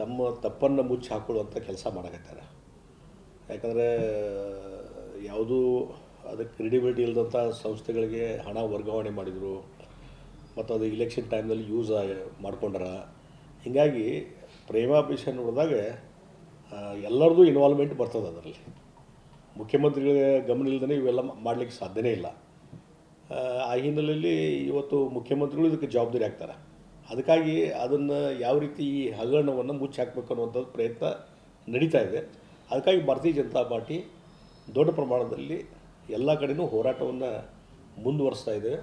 ತಮ್ಮ ತಪ್ಪನ್ನು ಮುಚ್ಚಿ ಹಾಕೊಳ್ಳುವಂಥ ಕೆಲಸ ಮಾಡಕತ್ತಾರೆ. ಯಾಕಂದರೆ, ಯಾವುದೂ ಅದಕ್ಕೆ ಕ್ರೆಡಿಬಿಲಿಟಿ ಇಲ್ಲದಂಥ ಸಂಸ್ಥೆಗಳಿಗೆ ಹಣ ವರ್ಗಾವಣೆ ಮಾಡಿದರು, ಮತ್ತು ಅದು ಇಲೆಕ್ಷನ್ ಟೈಮ್ನಲ್ಲಿ ಯೂಸ್ ಮಾಡ್ಕೊಂಡಾರ. ಹೀಗಾಗಿ ಪ್ರೇಮಾಭಿಷ ನೋಡಿದಾಗ ಎಲ್ಲರದು ಇನ್ವಾಲ್ವ್ಮೆಂಟ್ ಬರ್ತದೆ ಅದರಲ್ಲಿ. ಮುಖ್ಯಮಂತ್ರಿಗಳಿಗೆ ಗಮನ ಇಲ್ಲದೇ ಇವೆಲ್ಲ ಮಾಡಲಿಕ್ಕೆ ಸಾಧ್ಯನೇ ಇಲ್ಲ. ಆ ಹಿನ್ನೆಲೆಯಲ್ಲಿ ಇವತ್ತು ಮುಖ್ಯಮಂತ್ರಿಗಳು ಇದಕ್ಕೆ ಜವಾಬ್ದಾರಿ ಆಗ್ತಾರೆ. ಅದಕ್ಕಾಗಿ ಅದನ್ನು ಯಾವ ರೀತಿ ಈ ಹಗರಣವನ್ನು ಮುಚ್ಚಿ ಹಾಕಬೇಕು ಅನ್ನುವಂಥದ್ದು ಪ್ರಯತ್ನ ನಡೀತಾ ಇದೆ. ಅದಕ್ಕಾಗಿ ಭಾರತೀಯ ಜನತಾ ಪಾರ್ಟಿ ದೊಡ್ಡ ಪ್ರಮಾಣದಲ್ಲಿ ಎಲ್ಲ ಕಡೆನೂ ಹೋರಾಟವನ್ನು ಮುಂದುವರಿಸ್ತಾ ಇದೆ.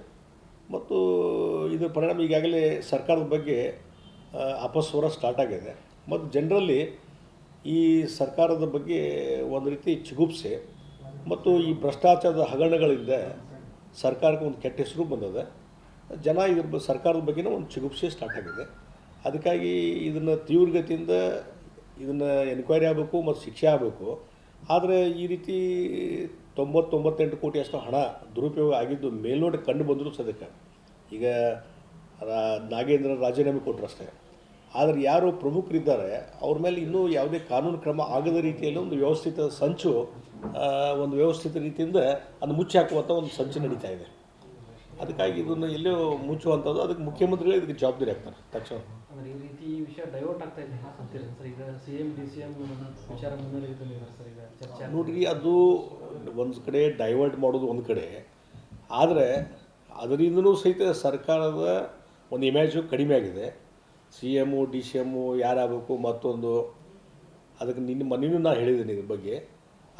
ಮತ್ತು ಇದರ ಪರಿಣಾಮ ಈಗಾಗಲೇ ಸರ್ಕಾರದ ಬಗ್ಗೆ ಅಪಸ್ವರ ಸ್ಟಾರ್ಟ್ ಆಗಿದೆ. ಮತ್ತು ಜನರಲ್ಲಿ ಈ ಸರ್ಕಾರದ ಬಗ್ಗೆ ಒಂದು ರೀತಿ ಚಿಗುಪ್ಸೆ ಮತ್ತು ಈ ಭ್ರಷ್ಟಾಚಾರದ ಹಗರಣಗಳಿಂದ ಸರ್ಕಾರಕ್ಕೆ ಒಂದು ಕೆಟ್ಟ ಹೆಸರು ಬಂದದ. ಜನ ಇದ್ರ ಸರ್ಕಾರದ ಬಗ್ಗೆನೂ ಒಂದು ಚಿಗುಪ್ಸೆ ಸ್ಟಾರ್ಟ್ ಆಗಿದೆ. ಅದಕ್ಕಾಗಿ ಇದನ್ನು ತೀವ್ರಗತಿಯಿಂದ ಇದನ್ನು ಎನ್ಕ್ವೈರಿ ಆಗಬೇಕು ಮತ್ತು ಶಿಕ್ಷೆ ಆಗಬೇಕು. ಆದರೆ ಈ ರೀತಿ ತೊಂಬತ್ತೊಂಬತ್ತೆಂಟು ಕೋಟಿ ಅಷ್ಟು ಹಣ ದುರುಪಯೋಗ ಆಗಿದ್ದು ಮೇಲ್ನೋಟ ಕಂಡು ಬಂದರೂ ಸದ್ಯಕ್ಕೆ. ಈಗ ನಾಗೇಂದ್ರ ರಾಜೀನಾಮೆ ಕೊಟ್ಟರು ಅಷ್ಟೇ. ಆದರೆ ಯಾರು ಪ್ರಮುಖರಿದ್ದಾರೆ, ಅವ್ರ ಮೇಲೆ ಇನ್ನೂ ಯಾವುದೇ ಕಾನೂನು ಕ್ರಮ ಆಗದ ರೀತಿಯಲ್ಲಿ ಒಂದು ವ್ಯವಸ್ಥಿತ ಸಂಚು ಒಂದು ವ್ಯವಸ್ಥಿತ ರೀತಿಯಿಂದ ಅದು ಮುಚ್ಚಿ ಹಾಕುವಂಥ ಒಂದು ಸಂಚು ನಡೀತಾ ಇದೆ. ಅದಕ್ಕಾಗಿ ಇದನ್ನು ಎಲ್ಲೋ ಮುಚ್ಚುವಂಥದ್ದು. ಅದಕ್ಕೆ ಮುಖ್ಯಮಂತ್ರಿಗಳು ಇದಕ್ಕೆ ಜವಾಬ್ದಾರಿ ಆಗ್ತಾರೆ. ತಕ್ಷಣ. ಅಂದ್ರೆ ಈ ರೀತಿ ಈ ವಿಷಯ ಡೈವರ್ಟ್ ಆಗ್ತಾ ಇದೆ. ಅಂತೀರಿ? ಸರ್ ಈಗ C M D C M ವಿಚಾರ ಸರ್ ಈಗ ಚರ್ಚೆ ನೋಡ್ರಿ ಅದು ಒಂದು ಕಡೆ ಡೈವರ್ಟ್ ಮಾಡೋದು ಒಂದು ಕಡೆ. ಆದರೆ ಅದರಿಂದನೂ ಸಹಿತ ಸರ್ಕಾರದ ಒಂದು ಇಮೇಜು ಕಡಿಮೆ ಆಗಿದೆ. C M D C M ಯಾರಾಗಬೇಕು ಮತ್ತೊಂದು. ಅದಕ್ಕೆ ನಿನ್ನ ಮನೇನು ನಾನು ಹೇಳಿದ್ದೀನಿ ಇದ್ರ ಬಗ್ಗೆ.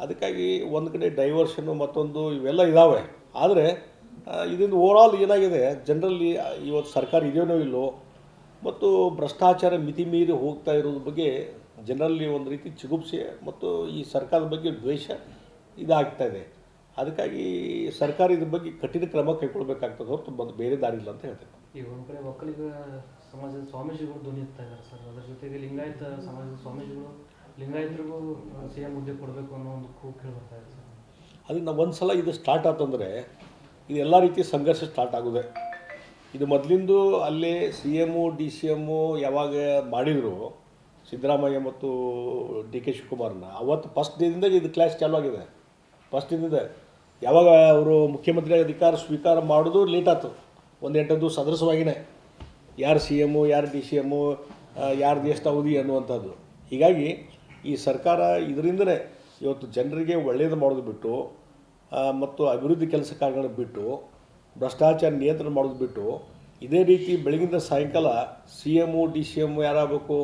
ಅದಕ್ಕಾಗಿ ಒಂದು ಕಡೆ ಡೈವರ್ಷನ್ನು ಮತ್ತೊಂದು ಇವೆಲ್ಲ ಇದ್ದಾವೆ ಆದರೆ ಇದರಿಂದ ಓವರಾಲ್ ಏನಾಗಿದೆ? ಜನರಲ್ಲಿ ಇವತ್ತು ಸರ್ಕಾರ ಇದೆಯೋ ಇಲ್ಲೋ? ಮತ್ತು ಭ್ರಷ್ಟಾಚಾರ ಮಿತಿ ಮೀರಿ ಹೋಗ್ತಾ ಇರೋದ್ರ ಬಗ್ಗೆ ಜನರಲ್ಲಿ ಒಂದು ರೀತಿ ಚಿಗುಪ್ಸೆ ಮತ್ತು ಈ ಸರ್ಕಾರದ ಬಗ್ಗೆ ದ್ವೇಷ ಇದಾಗ್ತಾ ಇದೆ. ಅದಕ್ಕಾಗಿ ಸರ್ಕಾರ ಇದ್ರ ಬಗ್ಗೆ ಕಠಿಣ ಕ್ರಮ ಕೈಗೊಳ್ಬೇಕಾಗ್ತದೆ ಹೊರತು ಬಂದು ಬೇರೆ ದಾರಿ ಇಲ್ಲ ಅಂತ ಹೇಳ್ತೇನೆ. ಈಗ ಒಂದು ಕಡೆ ಒಕ್ಕಲಿಗ ಸಮಾಜದ ಸ್ವಾಮೀಜಿಗಳು ಧ್ವನಿ ಎತ್ತಾ ಇದ್ದಾರೆ ಸರ್. ಅದರ ಜೊತೆಗೆ ಲಿಂಗಾಯತ ಸಮಾಜದ ಸ್ವಾಮೀಜಿಗಳು ಲಿಂಗಾಯತರಿಗೂ ಸಿ ಎಂ ಹುದ್ದೆ ಕೊಡಬೇಕು ಅನ್ನೋ ಒಂದು ಕೂಗು ಕೇಳಿ ಬರ್ತಾ ಇದೆ ಸರ್. ಅದಕ್ಕೆ ನಾವು ಒಂದು ಸಲ ಇದು ಸ್ಟಾರ್ಟ್ ಆತಂದರೆ ಇದು ಎಲ್ಲ ರೀತಿ ಸಂಘರ್ಷ ಸ್ಟಾರ್ಟ್ ಆಗೋದೆ. ಇದು ಮೊದಲಿಂದು ಅಲ್ಲಿ C M D C M ಯಾವಾಗ ಮಾಡಿದರು, ಸಿದ್ದರಾಮಯ್ಯ ಮತ್ತು ಡಿ ಕೆ ಶಿವಕುಮಾರ್ನ, ಅವತ್ತು ಫಸ್ಟ್ ದಿನದಿಂದ ಇದು ಕ್ಲಾಸ್ ಚಾಲು ಆಗಿದೆ. ಫಸ್ಟ್ ದಿನದಿಂದ ಯಾವಾಗ ಅವರು ಮುಖ್ಯಮಂತ್ರಿ ಅಧಿಕಾರ ಸ್ವೀಕಾರ ಮಾಡೋದು ಲೇಟ್ ಆಯ್ತು ಒಂದು ಎಂಟು ದಿವಸ ಸದೃಶವಾಗಿನೇ. ಯಾರು ಸಿ ಎಮ್ಮು ಯಾರು ಡಿ ಸಿ ಎಮ್ಮು ಯಾರು ದೇಶದ ಅವಧಿ ಅನ್ನುವಂಥದ್ದು. ಹೀಗಾಗಿ ಈ ಸರ್ಕಾರ ಇದರಿಂದನೇ ಇವತ್ತು ಜನರಿಗೆ ಒಳ್ಳೆಯದು ಮಾಡೋದು ಬಿಟ್ಟು ಮತ್ತು ಅಭಿವೃದ್ಧಿ ಕೆಲಸ ಕಾರ್ಯಗಳನ್ನು ಬಿಟ್ಟು, ಭ್ರಷ್ಟಾಚಾರ ನಿಯಂತ್ರಣ ಮಾಡೋದು ಬಿಟ್ಟು, ಇದೇ ರೀತಿ ಬೆಳಗಿಂದ ಸಾಯಂಕಾಲ C M D C M ಯಾರಾಗಬೇಕು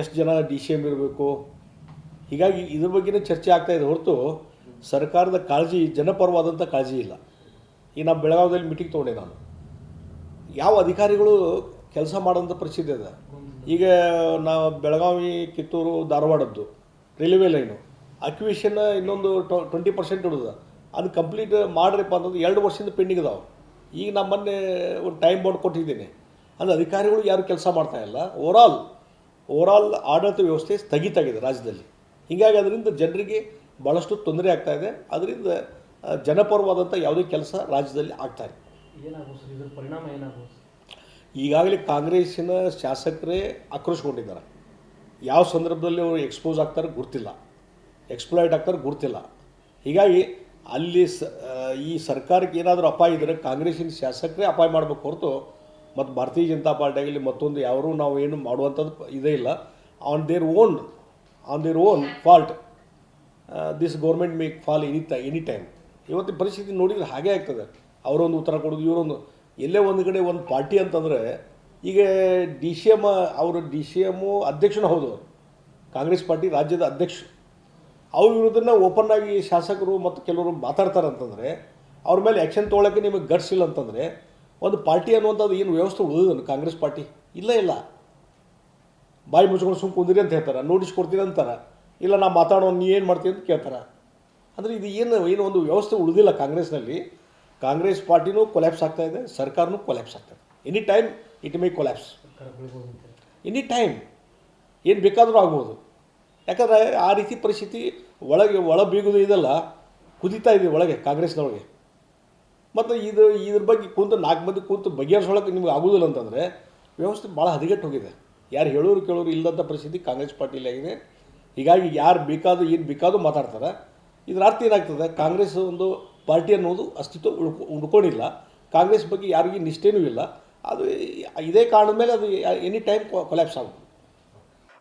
ಎಷ್ಟು ಜನ ಡಿ ಸಿ ಎಂ ಇರಬೇಕು, ಹೀಗಾಗಿ ಇದ್ರ ಬಗ್ಗೆನೇ ಚರ್ಚೆ ಆಗ್ತಾ ಇದೆ ಹೊರತು ಸರ್ಕಾರದ ಕಾಳಜಿ ಜನಪರವಾದಂಥ ಕಾಳಜಿ ಇಲ್ಲ. ಈಗ ನಾವು ಬೆಳಗಾವಿಯಲ್ಲಿ ಮೀಟಿಂಗ್ ತೊಗೊಂಡೆ ನಾನು. ಯಾವ ಅಧಿಕಾರಿಗಳು ಕೆಲಸ ಮಾಡೋಂಥ ಪರಿಸ್ಥಿತಿ ಇದೆ ಈಗ ನಾವು ಬೆಳಗಾವಿ, ಕಿತ್ತೂರು, ಧಾರವಾಡದ್ದು ರೈಲ್ವೆ ಲೈನು ಅಕ್ವಿಷನ್ ಇನ್ನೊಂದು ಟ್ವೆಂಟಿ ಪರ್ಸೆಂಟ್ ಇಡೋದು. ಅದು ಕಂಪ್ಲೀಟ್ ಮಾಡ್ರಿಪ್ಪ ಅಂತಂದ್ರೆ ಎರಡು ವರ್ಷದಿಂದ ಪೆಂಡಿಂಗ್ ಇದಾವೆ. ಈಗ ನಾನು ಮೊನ್ನೆ ಒಂದು ಟೈಮ್ ಬೋರ್ಡ್ ಕೊಟ್ಟಿದ್ದೀನಿ. ಅಂದರೆ ಅಧಿಕಾರಿಗಳು ಯಾರು ಕೆಲಸ ಮಾಡ್ತಾ ಇಲ್ಲ. ಓವರಾಲ್ ಓವರಾಲ್ ಆಡಳಿತ ವ್ಯವಸ್ಥೆ ಸ್ಥಗಿತ ಆಗಿದೆ ರಾಜ್ಯದಲ್ಲಿ. ಹೀಗಾಗಿ ಅದರಿಂದ ಜನರಿಗೆ ಭಾಳಷ್ಟು ತೊಂದರೆ ಆಗ್ತಾ ಇದೆ. ಅದರಿಂದ ಜನಪರವಾದಂಥ ಯಾವುದೇ ಕೆಲಸ ರಾಜ್ಯದಲ್ಲಿ ಆಗ್ತಾ ಇದೆ ಸರ್? ಇದ್ರ ಪರಿಣಾಮ ಏನಾಗ್ಬೋದು ಸರ್? ಈಗಾಗಲೇ ಕಾಂಗ್ರೆಸ್ಸಿನ ಶಾಸಕರೇ ಆಕ್ರೋಶಗೊಂಡಿದ್ದಾರೆ. ಯಾವ ಸಂದರ್ಭದಲ್ಲಿ ಅವರು ಎಕ್ಸ್ಪೋಸ್ ಆಗ್ತಾರೆ ಗುರ್ತಿಲ್ಲ ಎಕ್ಸ್ಪ್ಲಾಯ್ಟ್ ಆಗ್ತಾರೆ ಗುರ್ತಿಲ್ಲ ಹೀಗಾಗಿ ಅಲ್ಲಿ ಸ ಈ ಸರ್ಕಾರಕ್ಕೆ ಏನಾದರೂ ಅಪಾಯ ಇದ್ದರೆ ಕಾಂಗ್ರೆಸ್ಸಿನ ಶಾಸಕರೇ ಅಪಾಯ ಮಾಡಬೇಕು ಹೊರತು ಮತ್ತು ಭಾರತೀಯ ಜನತಾ ಪಾರ್ಟಿ ಆಗಲಿ ಮತ್ತೊಂದು ಯಾರೂ ನಾವು ಏನು ಮಾಡುವಂಥದ್ದು ಇದೇ ಇಲ್ಲ. On their own on their own fault this government make fall any ಟ ಎನಿ ಟೈಮ್ ಇವತ್ತಿನ ಪರಿಸ್ಥಿತಿ ನೋಡಿದರೆ ಹಾಗೇ ಆಗ್ತದೆ. ಅವರೊಂದು ಉತ್ತರ ಕೊಡೋದು, ಇವರೊಂದು. ಎಲ್ಲೇ ಒಂದು ಕಡೆ ಒಂದು ಪಾರ್ಟಿ ಅಂತಂದರೆ, ಈಗ ಡಿ ಸಿ ಎಂ ಅವರು ಡಿ ಸಿ ಎಮ್ಮು ಅಧ್ಯಕ್ಷನೂ ಹೌದು. ಕಾಂಗ್ರೆಸ್ ಪಾರ್ಟಿ ರಾಜ್ಯದ ಅಧ್ಯಕ್ಷ ಅವ್ರ ವಿರುದ್ಧನ ಓಪನ್ ಆಗಿ ಶಾಸಕರು ಮತ್ತು ಕೆಲವರು ಮಾತಾಡ್ತಾರೆ ಅಂತಂದರೆ ಅವ್ರ ಮೇಲೆ ಆ್ಯಕ್ಷನ್ ತೊಗೊಳಕ್ಕೆ ನಿಮಗೆ ಗಟ್ಸ್ ಇಲ್ಲ ಅಂತಂದರೆ ಒಂದು ಪಾರ್ಟಿ ಅನ್ನುವಂಥದ್ದು ಏನು ವ್ಯವಸ್ಥೆ ಉಳಿದನು ಕಾಂಗ್ರೆಸ್ ಪಾರ್ಟಿ? ಇಲ್ಲ ಇಲ್ಲ. ಬಾಯಿ ಮುಚ್ಕೊಂಡು ಸುಮ್ಮನೆ ಕುಂದಿರಿ ಅಂತ ಹೇಳ್ತಾರೆ. ನೋಟಿಸ್ ಕೊಡ್ತೀನಿ ಅಂತಾರೆ. ಇಲ್ಲ ನಾ ಮಾತಾಡೋ ನೀ ಏನು ಮಾಡ್ತೀನಿ ಅಂತ ಕೇಳ್ತಾರೆ. ಅಂದರೆ ಇದು ಏನು ಏನು ಒಂದು ವ್ಯವಸ್ಥೆ ಉಳಿದಿಲ್ಲ ಕಾಂಗ್ರೆಸ್ನಲ್ಲಿ. ಕಾಂಗ್ರೆಸ್ ಪಾರ್ಟಿನೂ ಕೊಲ್ಯಾಪ್ಸ್ ಆಗ್ತಾ ಇದೆ ಸರ್ಕಾರನೂ ಕೊಲ್ಯಾಪ್ಸ್ ಆಗ್ತಾ ಇದೆ. Any time it may collapse any time ಏನು ಬೇಕಾದರೂ ಆಗ್ಬೋದು. ಯಾಕಂದರೆ ಆ ರೀತಿ ಪರಿಸ್ಥಿತಿ ಒಳಗೆ ಒಳ ಬೀಗುದು ಇದೆಲ್ಲ, ಕುದೀತಾ ಇದೆ ಒಳಗೆ ಕಾಂಗ್ರೆಸ್ನೊಳಗೆ ಮತ್ತು ಇದು, ಇದ್ರ ಬಗ್ಗೆ ಕೂತು ನಾಲ್ಕು ಮಂದಿ ಕೂತು ಬಗೆಹರಿಸೋಳಕ್ಕೆ ನಿಮ್ಗೆ ಆಗೋದಿಲ್ಲ ಅಂತಂದರೆ ವ್ಯವಸ್ಥೆ ಭಾಳ ಹದಗೆಟ್ಟು ಹೋಗಿದೆ ಯಾರು ಹೇಳೋರು ಕೇಳೋರು ಇಲ್ಲದಂಥ ಪರಿಸ್ಥಿತಿ ಕಾಂಗ್ರೆಸ್ ಪಾರ್ಟಿಯಲ್ಲಿ ಆಗಿದೆ. ಹೀಗಾಗಿ ಯಾರು ಬೇಕಾದರೂ ಏನು ಬೇಕಾದರೂ ಮಾತಾಡ್ತಾರೆ. ಇದರ ಅರ್ಥ ಏನಾಗ್ತದೆ? ಕಾಂಗ್ರೆಸ್ ಒಂದು ಪಾರ್ಟಿ ಅನ್ನೋದು ಅಸ್ತಿತ್ವ ಉಳ್ಕೊ, ಉಳ್ಕೊಂಡಿಲ್ಲ. ಕಾಂಗ್ರೆಸ್ ಬಗ್ಗೆ ಯಾರಿಗೂ ನಿಷ್ಠೇನೂ ಇಲ್ಲ. ಅದು ಇದೇ ಕಾರಣದ ಮೇಲೆ ಅದು ಎನಿ ಟೈಮ್ ಕೊಲ್ಯಾಪ್ಸ್ ಆಗುತ್ತೆ.